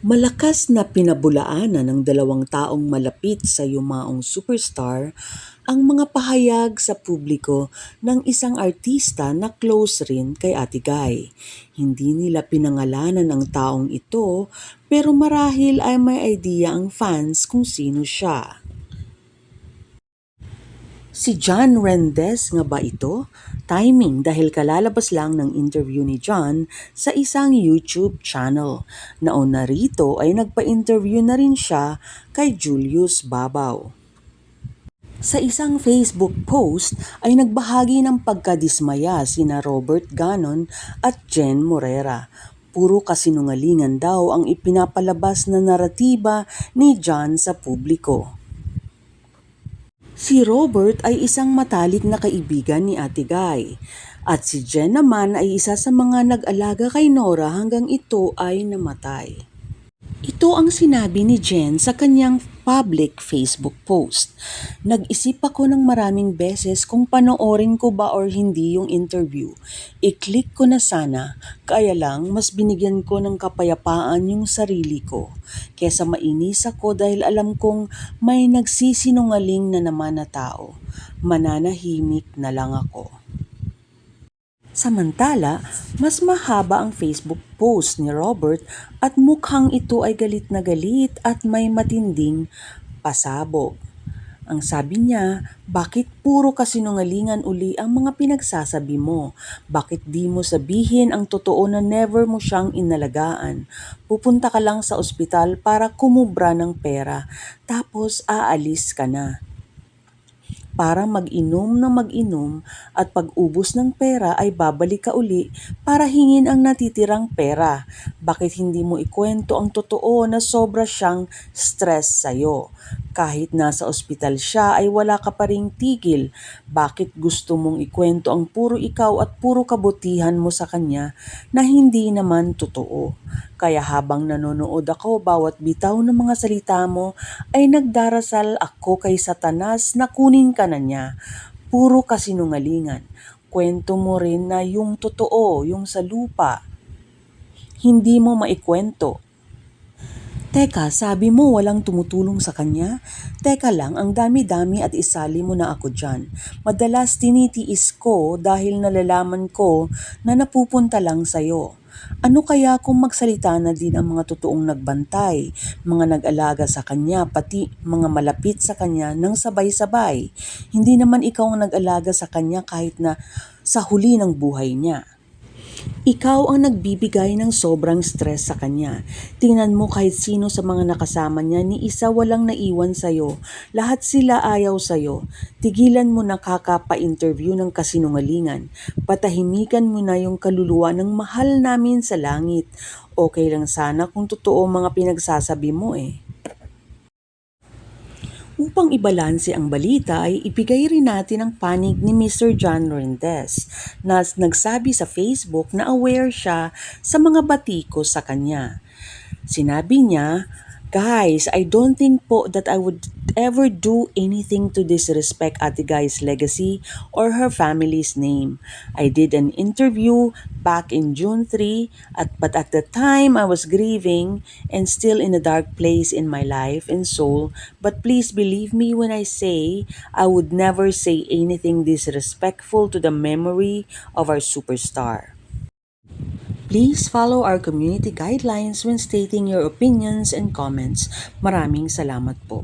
Malakas na pinabulaanan ng dalawang taong malapit sa yumaong superstar ang mga pahayag sa publiko ng isang artista na close rin kay Ate Guy. Hindi nila pinangalanan ang taong ito pero marahil ay may idea ang fans kung sino siya. Si John Rendes nga ba ito? Timing dahil kalalabas lang ng interview ni John sa isang YouTube channel. Nauna rito ay nagpa-interview na rin siya kay Julius Babaw. Sa isang Facebook post ay nagbahagi ng pagkadismaya sina Robert Ganon at Jen Morera. Puro kasinungalingan daw ang ipinapalabas na naratiba ni John sa publiko. Si Robert ay isang matalik na kaibigan ni Ate Guy. At si Jen naman ay isa sa mga nag-alaga kay Nora hanggang ito ay namatay. Ito ang sinabi ni Jen sa kanyang public Facebook post. Nag-isip ako ng maraming beses kung panoorin ko ba or hindi yung interview. I-click ko na sana, kaya lang mas binigyan ko ng kapayapaan yung sarili ko. Kesa mainis ako dahil alam kong may nagsisinungaling na naman na tao. Mananahimik na lang ako. Samantala, mas mahaba ang Facebook post ni Robert at mukhang ito ay galit na galit at may matinding pasabog. Ang sabi niya, bakit puro kasinungalingan uli ang mga pinagsasabi mo? Bakit di mo sabihin ang totoo na never mo siyang inalagaan? Pupunta ka lang sa ospital para kumubra ng pera, tapos aalis ka na para mag-inom na mag-inom at pag-ubos ng pera ay babalik ka uli para hingin ang natitirang pera. Bakit hindi mo ikwento ang totoo na sobra siyang stress sa'yo? Kahit nasa ospital siya ay wala ka pa ring tigil. Bakit gusto mong ikwento ang puro ikaw at puro kabutihan mo sa kanya na hindi naman totoo? Kaya habang nanonood ako bawat bitaw ng mga salita mo ay nagdarasal ako kay Satanas na kunin ka na niya. Puro kasinungalingan. Kwento mo rin na yung totoo, yung sa lupa. Hindi mo maikwento. Teka, sabi mo walang tumutulong sa kanya? Teka lang, ang dami-dami at isali mo na ako dyan. Madalas tinitiis ko dahil nalalaman ko na napupunta lang sa'yo. Ano kaya kung magsalita na din ang mga totoong nagbantay, mga nag-alaga sa kanya, pati mga malapit sa kanya ng sabay-sabay? Hindi naman ikaw ang nag-alaga sa kanya kahit na sa huli ng buhay niya. Ikaw ang nagbibigay ng sobrang stress sa kanya. Tingnan mo kahit sino sa mga nakasama niya, ni isa walang naiwan sa'yo. Lahat sila ayaw sa'yo. Tigilan mo na kakapa-interview ng kasinungalingan. Patahimikan mo na yung kaluluwa ng mahal namin sa langit. Okay lang sana kung totoo mga pinagsasabi mo eh. Upang ibalanse ang balita ay ibigay rin natin ang panig ni Mr. John Rendes na nagsabi sa Facebook na aware siya sa mga batikos sa kanya. Sinabi niya, Guys, I don't think po that I would ever do anything to disrespect Ate Guy's legacy or her family's name. I did an interview back in June 3 at but at the time I was grieving and still in a dark place in my life and soul. But please believe me when I say I would never say anything disrespectful to the memory of our superstar. Please follow our community guidelines when stating your opinions and comments. Maraming salamat po.